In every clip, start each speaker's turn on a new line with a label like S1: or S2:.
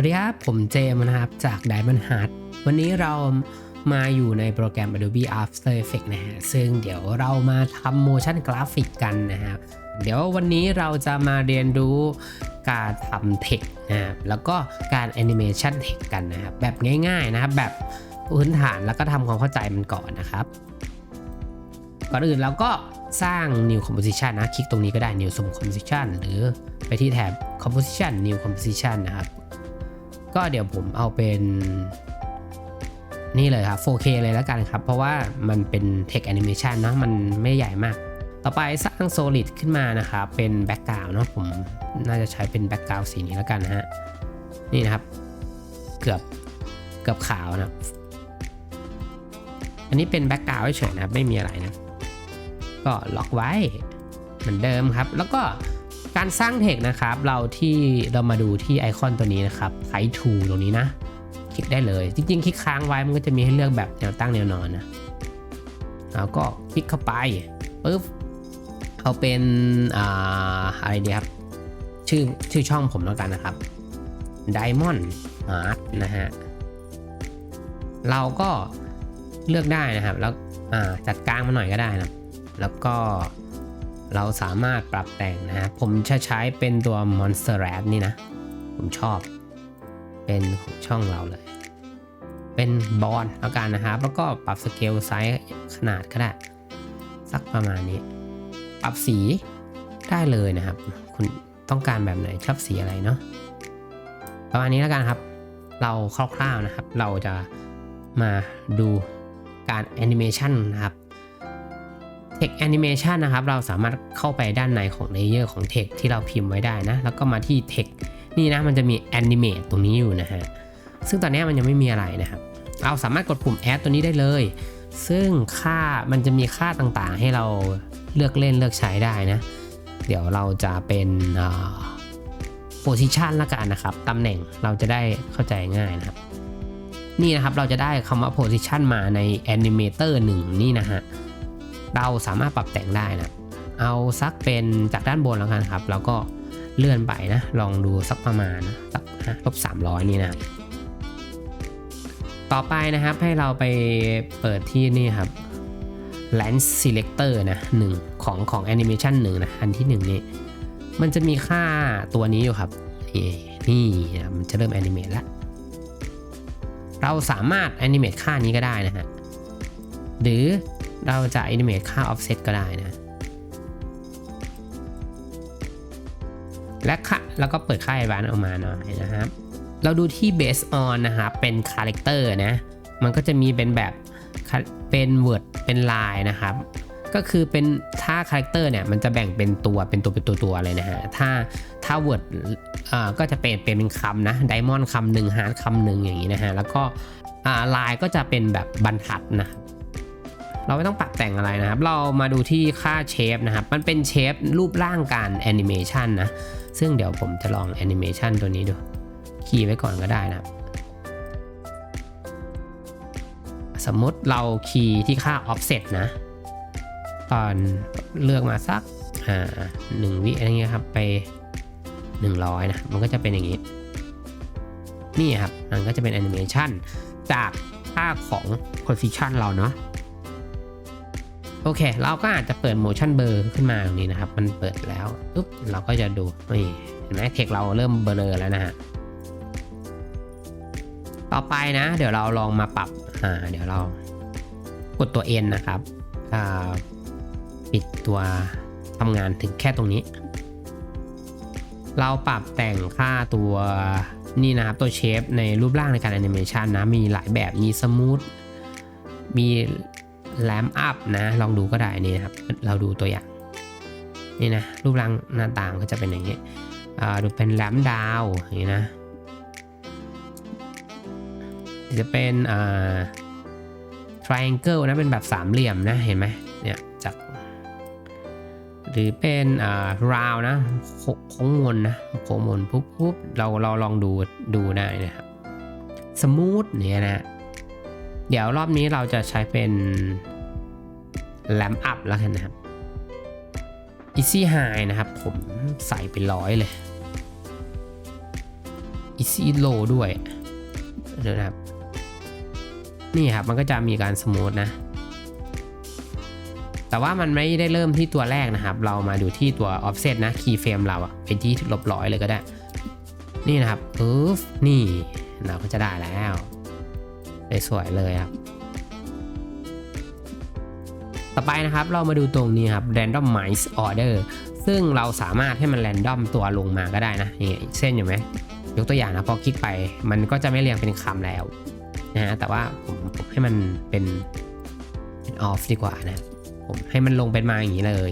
S1: สวัสดีครับ ผมเจมส์นะครับ จาก Diamond Heart วันนี้เรามาอยู่ในโปรแกรม Adobe After Effects นะฮะ ซึ่งเดี๋ยวเรามาทำ motion graphic กันนะครับ เดี๋ยววันนี้เราจะมาเรียนรู้การทำเทคนะครับ แล้วก็การ animation เทคกันนะครับ แบบง่ายๆนะครับ แบบพื้นฐานแล้วก็ทำความเข้าใจมันก่อนนะครับ ก่อนอื่นเราก็สร้าง new composition นะ คลิกตรงนี้ก็ได้ new composition หรือไปที่แถบ composition new composition นะครับ ก็เดี๋ยวผมเอาเป็นนี่เลยครับ 4K เลยแล้วกันครับ เพราะว่ามันเป็น text animation เนอะมันไม่ใหญ่มาก ต่อไปสร้าง solid ขึ้นมานะครับ เป็น background เนอะผมน่าจะใช้เป็น background สีนี้แล้วกันนะฮะ นี่นะครับ เกือบเกือบขาวนะอันนี้เป็น background เฉยๆนะครับไม่มีอะไรนะ ก็ล็อกไว้เหมือนเดิมครับ แล้วก็ การสร้างเทคนะครับ เราที่เรามาดูที่ไอคอนตัวนี้นะครับไททูตรงนี้นะ คลิกได้เลย จริง ๆ คลิกค้างไว้มันก็จะมีให้เลือกแบบแนวตั้งแนวนอนนะแล้วก็คลิกเข้าไปปุ๊บเอาเป็นอ่าอะไรดีครับ ชื่อชื่อช่องผมแล้วกันนะครับ Diamond Art นะฮะ เราก็เลือกได้นะครับ แล้วอ่าจัดกลางมาหน่อยก็ได้นะ แล้วก็ เราสามารถปรับแต่งนะฮะผมจะใช้เป็นตัว Monster Rat นี่นะ ผมชอบ เป็นของช่องเราเลย เป็นบอลแล้วกันนะครับ แล้วก็ปรับสเกลไซส์ขนาดก็ได้ สักประมาณนี้ ปรับสีได้เลยนะครับ คุณต้องการแบบไหนชอบสีอะไรเนาะ ประมาณนี้แล้วกันครับ เราคร่าวๆนะครับ เราจะมาดูการแอนิเมชันนะครับ Text Animation นะครับ เราสามารถเข้าไปด้านในของเลเยอร์ของ Text ที่เราพิมพ์ไว้ได้นะ แล้วก็มาที่ Text นี่นะมันจะมี Animate ตรงนี้อยู่นะฮะ ซึ่งตอนนี้มันยังไม่มีอะไรนะครับ เราสามารถกดปุ่ม Add ตัวนี้ได้เลย ซึ่งค่ามันจะมีค่าต่างๆ ให้เราเลือกเล่นเลือกใช้ได้นะ เดี๋ยวเราจะเป็น position ละกันนะครับ ตำแหน่งเราจะได้เข้าใจง่ายนะครับ นี่นะครับเราจะได้คำว่า position มาใน animator 1 นี่นะฮะ เราสามารถปรับแต่งได้นะ เอาสักเป็นจากด้านบนแล้วกันครับ แล้วก็เลื่อนไปนะ ลองดูสักประมาณสักลบสามร้อยนี่นะต่อไปนะครับให้เราไปเปิดที่นี่ครับ lens selector นะหนึ่งของของ animation หนึ่งนะอันที่หนึ่งนี่มันจะมีค่าตัวนี้อยู่ครับนี่นี่นะมันจะเริ่ม animate แล้ว เราสามารถ animate ค่านี้ก็ได้นะฮะหรือ เราจะ animate ค่า offset ก็ได้นะ และค่าแล้วก็เปิดค่า advance ออกมาหน่อยนะครับ เราดูที่ base on นะครับเป็น character นะ มันก็จะมีเป็นแบบเป็น word เป็น line นะครับก็คือเป็นถ้า character เนี่ยมันจะแบ่งเป็นตัวเป็นตัวเป็นตัวตัวเลยนะฮะถ้าถ้า word อ่าก็จะเป็นเป็นคำนะ diamond คำหนึ่ง hard คำหนึ่งอย่างนี้นะฮะแล้วก็อ่า line ก็จะเป็นแบบบรรทัดนะ เราไม่ต้องปรับแต่งอะไรนะครับ เรามาดูที่ค่าเชฟนะครับ มันเป็นเชฟรูปร่างการแอนิเมชันนะ ซึ่งเดี๋ยวผมจะลองแอนิเมชันตัวนี้ดู คีย์ไว้ก่อนก็ได้นะครับ สมมติเราคีย์ที่ค่า offset นะ ตอนเลือกมาสักหนึ่งวิอะไรเงี้ยครับ ไป 100 นะ มันก็จะเป็นอย่างนี้ นี่ครับ มันก็จะเป็นแอนิเมชันจากค่าของ position เราเนาะ โอเค เราก็อาจจะเปิด motion blur ขึ้นมาตรงนี้นะครับ มันเปิดแล้วปุ๊บเราก็จะดูนี่เห็นไหมเทคเราเริ่มเบลอแล้วนะฮะต่อไปนะ เดี๋ยวเราลองมาปรับอ่าเดี๋ยวเรากดตัว N นะครับอ่าปิดตัวทำงานถึงแค่ตรงนี้ เราปรับแต่งค่าตัวนี่นะครับตัวเชฟในรูปร่างในการแอนิเมชันนะมีหลายแบบมีสมูทมี แลมอัพนะลองดูก็ได้นี่นะครับ เราดูตัวอย่างนี่นะรูปร่างหน้าต่างก็จะเป็นอย่างนี้ดูเป็นแลมดาวอย่างนี้นะจะเป็นอ่า triangle นะเป็นแบบสามเหลี่ยมนะเห็นไหมเนี่ยจากหรือเป็นอ่า round นะโค้งวนนะโค้งวนปุ๊บปุ๊บเราเราลองดูดูได้นะครับ smooth เนี่ยนะ เดี๋ยวรอบนี้เราจะใช้เป็น lamp up แล้วกันนะครับ easy high นะครับ ผมใส่ไปร้อยเลย easy low ด้วยเดี๋ยวนะครับ นี่ครับมันก็จะมีการสมูทนะ แต่ว่ามันไม่ได้เริ่มที่ตัวแรกนะครับ เรามาดูที่ตัว offset นะ key frame เราอะไปที่ลบร้อยเลยก็ได้ นี่นะครับปึ๊บนี่เราก็จะได้แล้ว สวยๆเลยครับ ต่อไปนะครับเรามาดูตรงนี้ครับ randomize order ซึ่งเราสามารถให้มัน random ตัวลงมาก็ได้นะอย่างเงี้ยเส้นอยู่ไหมยกตัวอย่างนะพอคลิกไปมันก็จะไม่เรียงเป็นคำแล้วนะฮะแต่ว่าผมให้มันเป็นเป็น off ดีกว่านะผมให้มันลงเป็นมาอย่างนี้เลย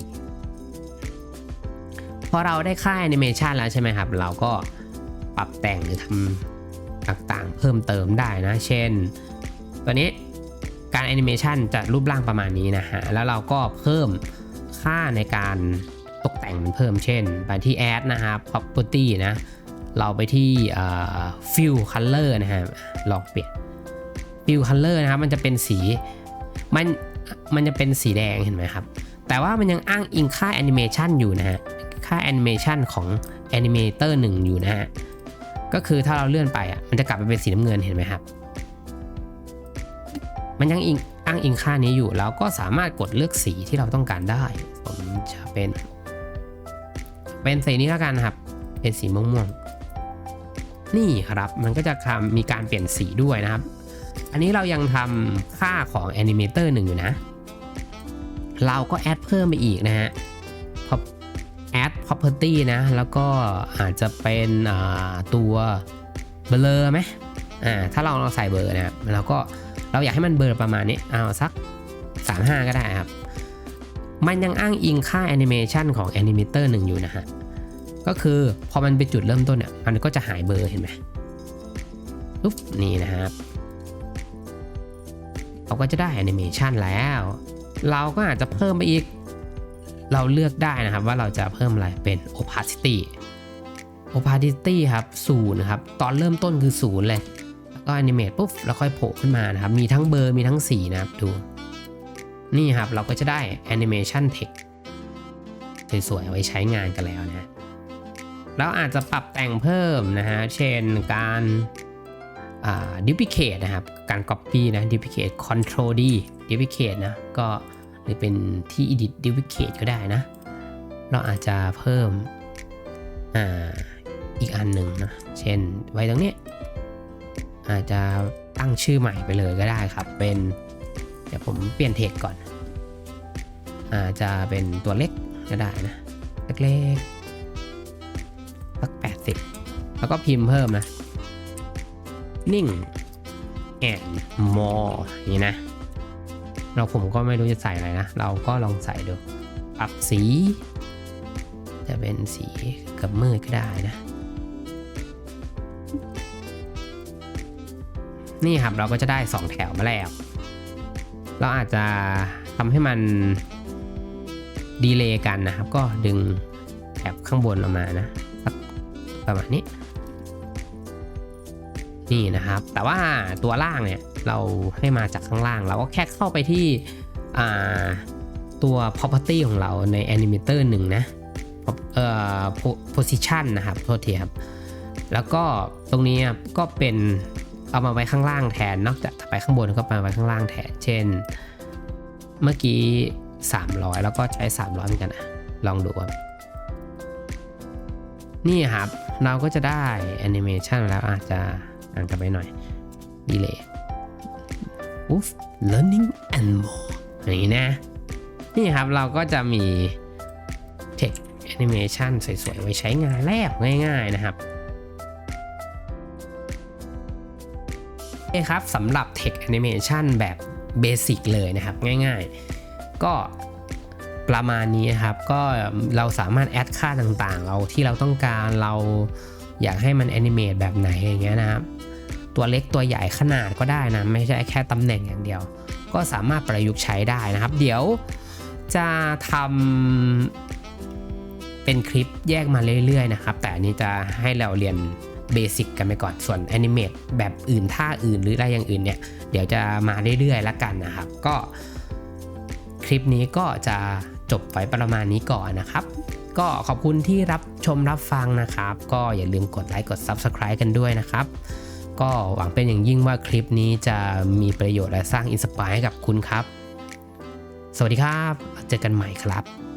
S1: พอเราได้ค่าแอนิเมชันแล้วใช่ไหมครับ เราก็ปรับแต่งหรือทำ ต่างๆ เพิ่มเติมได้นะ เช่น ตัวนี้การแอนิเมชันจะรูปร่างประมาณนี้นะฮะ แล้วเราก็เพิ่มค่าในการตกแต่งมันเพิ่มเช่น ไปที่ add นะครับ property นะ เราไปที่ fill color นะฮะ ลองเปลี่ยน fill color นะครับ มันจะเป็นสี มัน มันจะเป็นสีแดงเห็นไหมครับ แต่ว่ามันยังอ้างอิงค่าแอนิเมชันอยู่นะฮะ ค่าแอนิเมชันของแอนิเมเตอร์หนึ่งอยู่นะฮะ ก็คือถ้าเราเลื่อนไปอะมันจะกลับไปเป็นสีน้ำเงินเห็นไหมครับ มันยังอิงอ้างอิงค่านี้อยู่แล้วก็สามารถกดเลือกสีที่เราต้องการได้ ผมจะเป็น เป็นสีนี้แล้วกันนะครับ เป็นสีม่วงๆนี่ครับมันก็จะมีการเปลี่ยนสีด้วยนะครับ อันนี้เรายังทำค่าของแอนิเมเตอร์หนึ่งอยู่นะ เราก็แอดเพิ่มไปอีกนะฮะ add property นะ แล้วก็อาจจะเป็นตัวเบลอไหมอ่าถ้าเราเราใส่เบอร์นะครับเราก็เราอยากให้มันเบอร์ประมาณนี้เอาสัก 35 ก็ได้ครับ มันยังอ้างอิงค่าแอนิเมชันของแอนิเมเตอร์หนึ่งอยู่นะฮะ ก็คือพอมันเป็นจุดเริ่มต้นเนี่ยมันก็จะหายเบอร์เห็นไหมปุ๊บนี่นะครับเราก็จะได้แอนิเมชันแล้ว เราก็อาจจะเพิ่มไปอีก เราเลือกได้นะครับว่าเราจะเพิ่มอะไรเป็น opacity opacity ครับศูนย์ครับตอนเริ่มต้นคือศูนย์เลยแล้วก็ animate ปุ๊บแล้วค่อยโผล่ขึ้นมานะครับ มีทั้งเบอร์มีทั้งสีนะครับดู นี่ครับเราก็จะได้ animation text สวยๆไว้ใช้งานกันแล้วนะแล้วอาจจะปรับแต่งเพิ่มนะฮะ เช่นการอ่า duplicate นะครับ การ copy นะ duplicate control D duplicate นะ ก็ รือเป็นที่ edit duplicate ก็ได้นะ เราอาจจะเพิ่มออีกอันหนึ่งนะ เช่นไว้ตรงนี้ อาจจะตั้งชื่อใหม่ไปเลยก็ได้ครับ เป็น เดี๋ยวผมเปลี่ยนเทคก่อน อาจจะเป็นตัวเล็กก็ได้นะ เล็กๆสักแปดสิบแล้วก็พิมพ์เพิ่มนะ นิ่ง and more นี้นะ เราผมก็ไม่รู้จะใส่อะไรนะ เราก็ลองใส่ดูปรับสี จะเป็นสีกับมืดก็ได้นะ นี่ครับเราก็จะได้ 2 แถวมาแล้ว เราอาจจะทำให้มันดีเลย์กันนะครับ ก็ดึงแถบข้างบนออกมานะประมาณนี้ นี่นะครับ แต่ว่าตัวล่างเนี่ย เราให้มาจากข้างล่าง เราก็แค่เข้าไปที่ตัว property ของเราใน animator หนึ่งนะเอ่อ position นะครับ โทษทีครับ แล้วก็ตรงนี้ก็เป็นเอามาไว้ข้างล่างแทน นอกจากไปข้างบนก็มาไว้ข้างล่างแทน เช่น เมื่อกี้ 300 แล้วก็ใช้ 300เหมือนกันนะลองดูครับนี่ครับ เราก็จะได้แอนิเมชันแล้วอาจจะอ่านกลับไปหน่อยดีเลย of learning and more อย่างนี้นะ นี่ครับเราก็จะมี text animation สวยๆ ไว้ใช้งานแล้วง่ายๆนะครับโอเคครับสำหรับ text animation แบบเบสิกเลยนะครับ ง่ายๆ ก็ประมาณนี้ครับ ก็เราสามารถแอดค่าต่างๆ เราที่เราต้องการเราอยากให้มันแอนิเมตแบบไหนอย่างเงี้ยนะครับ ตัวเล็กตัวใหญ่ขนาดก็ได้นะ ไม่ใช่แค่ตำแหน่งอย่างเดียว ก็สามารถประยุกต์ใช้ได้นะครับ เดี๋ยวจะทำเป็นคลิปแยกมาเรื่อยๆนะครับ แต่อันนี้จะให้เราเรียนเบสิกกันไปก่อน ส่วนแอนิเมตแบบอื่นท่าอื่นหรืออะไรอย่างอื่นเนี่ย เดี๋ยวจะมาเรื่อยๆแล้วกันนะครับ ก็คลิปนี้ก็จะจบไว้ประมาณนี้ก่อนนะครับ ก็ขอบคุณที่รับชมรับฟังนะครับ ก็อย่าลืมกดไลค์กด Subscribe กันด้วยนะครับ ก็หวังเป็นอย่างยิ่งว่าคลิปนี้จะมีประโยชน์และสร้างอินสปายให้กับคุณครับ สวัสดีครับ เจอกันใหม่ครับ